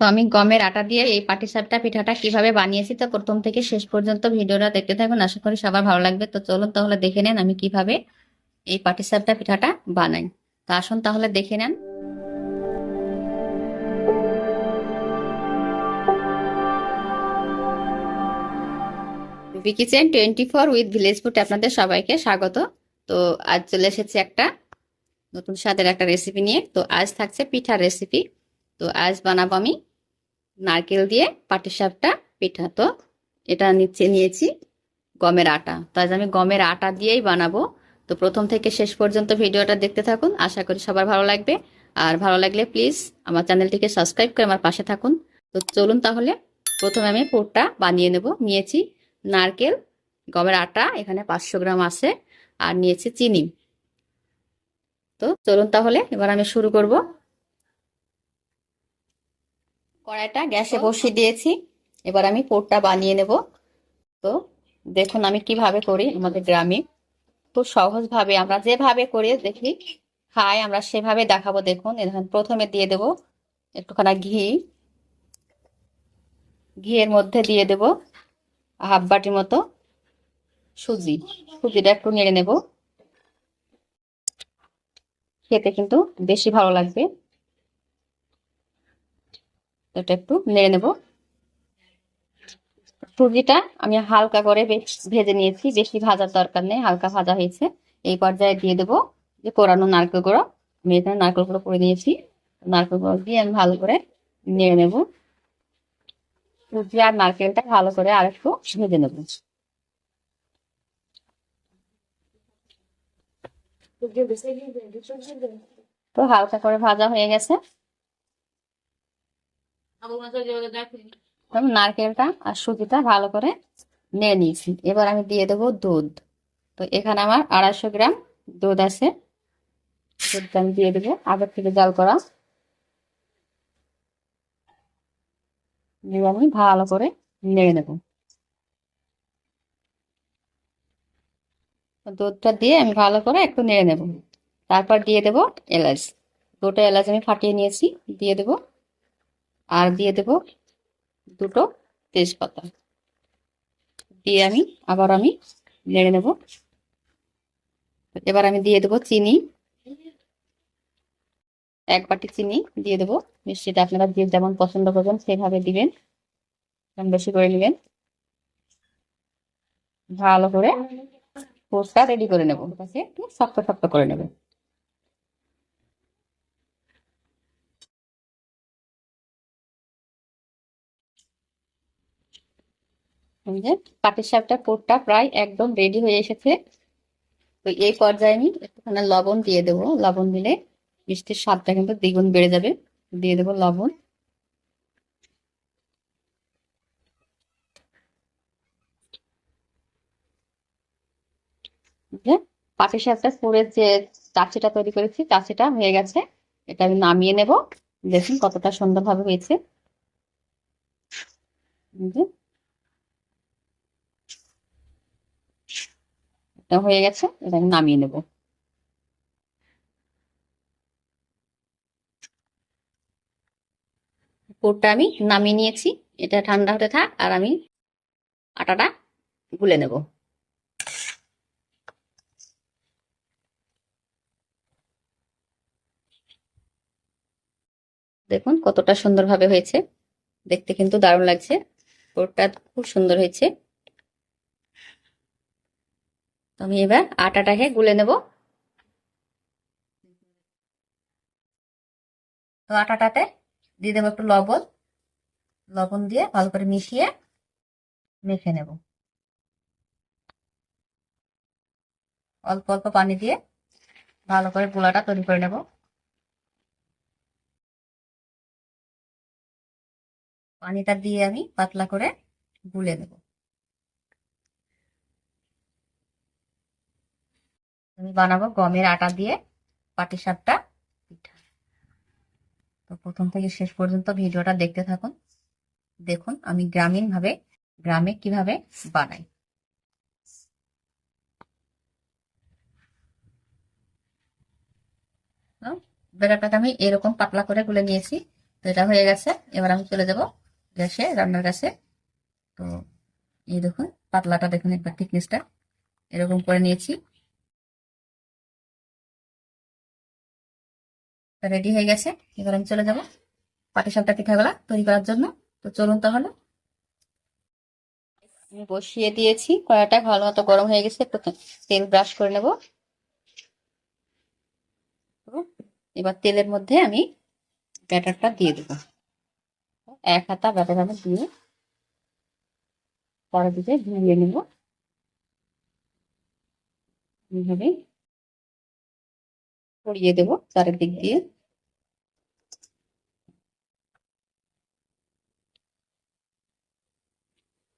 তো আমি গমের আটা দিয়ে এই পাটিসাপটা, পিঠাটা কীভাবে বানিয়েছি তো প্রথম থেকে শেষ পর্যন্ত ভিডিওটা দেখতে থাকুন। আশা করি সবার ভালো লাগবে। তো চলুন তাহলে দেখে নেন আমি কীভাবে এই পাটিসাপটা, পিঠাটা বানাই। তো আসুন তাহলে দেখে নেন। Kitchen twenty four with village food আপনাদের সবাইকে স্বাগত। তো আজ চলে এসেছে একটা নতুন স্বাদের একটা রেসিপি নিয়ে। তো আজ থাকছে পিঠার রেসিপি। তো আজ বানাবো আমি নারকেল দিয়ে পাটিসাপটা পিঠা তো এটা নিচে নিয়েছি গমের আটা। তো আজ আমি গমের আটা দিয়েই বানাবো। তো প্রথম থেকে শেষ পর্যন্ত ভিডিওটা দেখতে থাকুন। আশা করি সবার ভালো লাগবে। আর ভালো লাগলে প্লিজ আমার চ্যানেলটিকে সাবস্ক্রাইব করে আমার পাশে থাকুন। তো চলুন তাহলে প্রথমে আমি পুরটা বানিয়ে নেব। নিয়েছি নারকেল, গমের আটা, এখানে পাঁচশো গ্রাম আছে। আর নিয়েছি চিনি। তো চলুন তাহলে এবার আমি শুরু করব। কড়াইটা গ্যাসে বসিয়ে দিয়েছি। এবার আমি পোরটা বানিয়ে নেব। তো দেখুন আমি কীভাবে করি আমাদের গ্রামে। খুব সহজভাবে আমরা যেভাবে করে দেখি খাই আমরা সেভাবে দেখাবো। দেখুন এখানে প্রথমে দিয়ে দেব একটুখানা ঘি। ঘিয়ের মধ্যে দিয়ে দেব হাফ বাটির মতো সুজি। সুজিটা একটু নেড়ে নেব। খেতে কিন্তু বেশি ভালো লাগবে। এটা একটু নেড়ে নেব। সুজিটা আমি হালকা করে বেশ ভেজে নিয়েছি, বেশি ভাজার দরকার নেই, হালকা ভাজা হয়েছে। এই পর্যায়ে দিয়ে দেবো যে কোরানো নারকেল গুঁড়ো। আমি এখানে নারকেল গুঁড়ো করে নিয়েছি। নারকেল গুঁড়ো দিয়ে আমি ভালো করে নেড়ে নেব। সুজি আর নারকেলটা ভালো করে আর একটু ভেজে নেব। তো হালকা করে ভাজা হয়ে গেছে। নারকেলটা আর সুজিটা ভালো করে নিয়ে নিয়েছি। এবার আমি দিয়ে দেবো দুধ। তো এখানে আমার আড়াইশো গ্রাম দুধ আছে। দুধটা আমি দিয়ে দেবো। আগের থেকে জাল করা। আমি ভালো করে নেড়ে নেব। দুধটা দিয়ে আমি ভালো করে একটু নেড়ে নেব। তারপর দিয়ে দেব এলাচ। দুটো এলাচ আমি ফাটিয়ে নিয়েছি। দিয়ে দেব আর দিয়ে দেব দুটো তেজপাতা। দিয়ে আমি, আবার আমি নেড়ে নেব। এবার আমি দিয়ে দেব চিনি। এক বাটি চিনি দিয়ে দেব। মিষ্টিটা আপনারা যে যেমন পছন্দ করবেন সেভাবে দিবেন। বেশি করে নেবেন। ভালো করে পোস্টটা রেডি করে নেব। এটাকে একটু শক্ত শক্ত করে নেব পাটিসাপটা পোরটা প্রায় একদম রেডি হয়ে এসেছে। তো এই পর্যায়ে আমি একটুখানি লবণ দিয়ে দেবো। লবণ দিলে মিষ্টির স্বাদটা কিন্তু দ্বিগুণ বেড়ে যাবে। দিয়ে দেবো লবণ। পাটিসাপটা পুরের যে চাচিটা তৈরি করেছি চাচিটা হয়ে গেছে। এটা আমি নামিয়ে নেব। দেখুন কতটা সুন্দরভাবে হয়েছে। এটা হয়ে গেছে এটা আমি নামিয়ে নেব। পুরটা আমি নামিয়ে নিয়েছি, এটা ঠান্ডা হতে থাক, আর আমি আটাটা গুলে নেব। দেখুন কতটা সুন্দরভাবে হয়েছে, দেখতে কিন্তু দারুণ লাগছে। পুরটা খুব সুন্দর হয়েছে। আমি এবার আটাটাকে গুলে নেব। তো আটাটাতে দিয়ে দেবো একটু লবণ। লবণ দিয়ে ভালো করে মিশিয়ে মেখে নেব। অল্প অল্প পানি দিয়ে ভালো করে গোলাটা তৈরি করে নেব। পানিটা দিয়ে আমি পাতলা করে গুলে নেব। আমি বানাবো গমের আটা দিয়ে পাটিসাপটা পিঠা। তো প্রথম থেকে শেষ পর্যন্ত ভিডিওটা দেখতে থাকুন। দেখুন আমি গ্রামীণ ভাবে গ্রামে কীভাবে বানাই। বেড়াটাকে আমি এরকম পাতলা করে গুলে নিয়েছি। তো এটা হয়ে গেছে। এবার আমি চলে যাব গ্যাসে, রান্নার গ্যাসে। তো এই দেখুন, পাতলাটা দেখুন একবার থিকনেসটা এরকম করে নিয়েছি। রেডি হয়ে গেছে। এবার আমি চলে যাব পাটিসাপটা পিঠাগুলা তৈরি করার জন্য। তো চলুন তাহলে। আমি বসিয়ে দিয়েছি কড়াইটা, ভালো মতো গরম হয়ে গেছে। একটু তেল ব্রাশ করে নেব। এবার তেলের মধ্যে আমি ব্যাটারটা দিয়ে দেবো। এক হাতা ব্যাটার আমি দিয়ে পরের দিকে ধুয়ে নেব। এইভাবে ছড়িয়ে দেবো চারিদিক দিয়ে।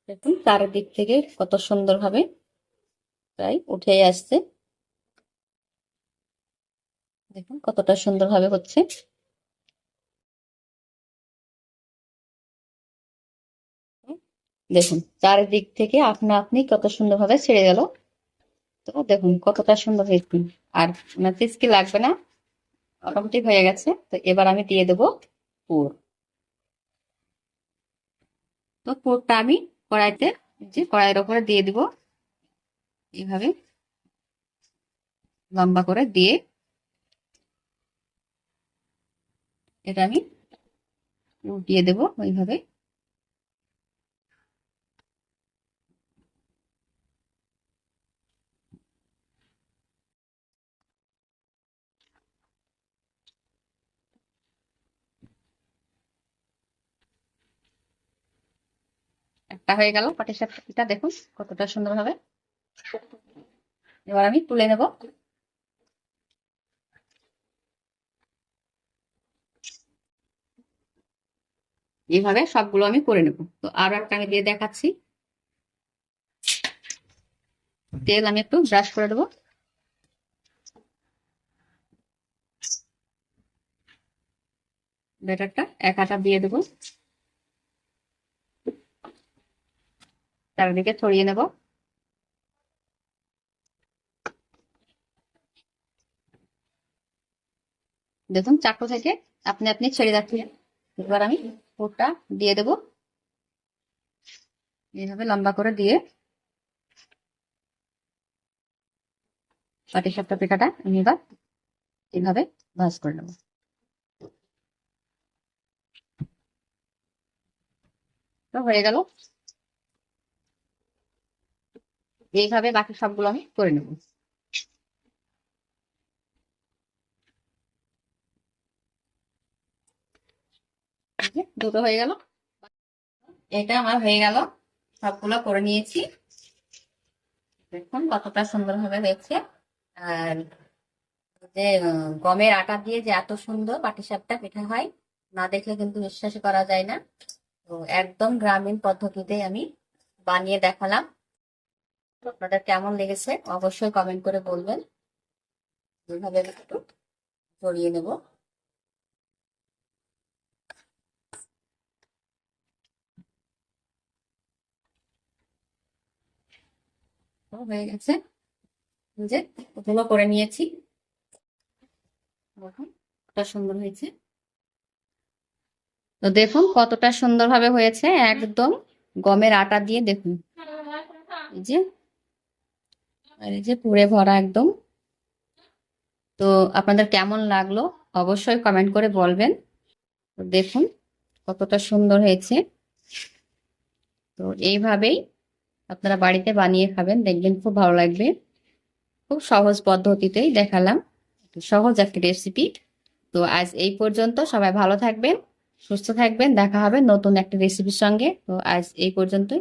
দেখুন, চারিদিক থেকে কত সুন্দরভাবে প্রায় উঠে আসছে। দেখুন, কতটা সুন্দরভাবে হচ্ছে। দেখুন, চারিদিক থেকে আপনা আপনি কত সুন্দরভাবে ছেড়ে গেল। তো দেখুন কতটা সুন্দর হয়েছে। আর চিজকি লাগবে না অটোমেটিক হয়ে গেছে। তো এবার আমি দিয়ে দেব পুর। তো পুরটা আমি কড়াইতে যে কড়াইয়ের ওপরে দিয়ে দিব। এইভাবে লম্বা করে দিয়ে এটা আমি দিয়ে দেব। ওইভাবে একটা হয়ে গেল পাটিসাপটা দেখুন কতটা সুন্দর হবে। এবার আমি তুলে নেব। এইভাবে সবগুলো আমি করে নেব। তো আরও একটা আমি দিয়ে দেখাচ্ছি। তেল আমি একটু ব্রাশ করে দেবো ব্যাটারটা এক আটা দিয়ে দেবো। চারিদিকে ছড়িয়ে নেব দেখুন চাকু থেকে আপনি আপনি ছেড়ে যাচ্ছেন এবার আমি পুরটা দিয়ে দেব এইভাবে লম্বা করে দিয়ে পাটি সাপটা পিঠাটা আমি এবার এইভাবে ভাজ করে নেব তো হয়ে গেল এইভাবে বাকি সবগুলো আমি করে নেব। দুটো হয়ে গেল। এটা আমার হয়ে গেল। সবগুলো করে নিয়েছি। দেখুন কতটা সুন্দর ভাবে হয়েছে। আর যে গমের আটা দিয়ে যে এত সুন্দর পাটিসাপটা পিঠা হয়, না দেখলে কিন্তু বিশ্বাস করা যায় না। তো একদম গ্রামীণ পদ্ধতিতে আমি বানিয়ে দেখালাম। আপনাদের কেমন লেগেছে অবশ্যই কমেন্ট করে বলবেন। এইভাবে একটু জড়িয়ে নেব। হয়ে গেছে। যে, ওগুলো করে নিয়েছি। কতটা সুন্দর হয়েছে। তো দেখুন, কতটা সুন্দরভাবে হয়েছে। একদম গমের আটা দিয়ে দেখুন। এই যে আর এই যে পুরে ভরা একদম। তো আপনাদের কেমন লাগল অবশ্যই কমেন্ট করে বলবেন। দেখুন কতটা সুন্দর হয়েছে। তো এইভাবেই আপনারা বাড়িতে বানিয়ে খাবেন, দেখবেন খুব ভালো লাগবে। খুব সহজ পদ্ধতিতেই দেখালাম। সহজ একটা রেসিপি তো আজ এই পর্যন্ত সবাই ভালো থাকবেন, সুস্থ থাকবেন, দেখা হবে নতুন একটা রেসিপির সঙ্গে। তো আজ এই পর্যন্তই।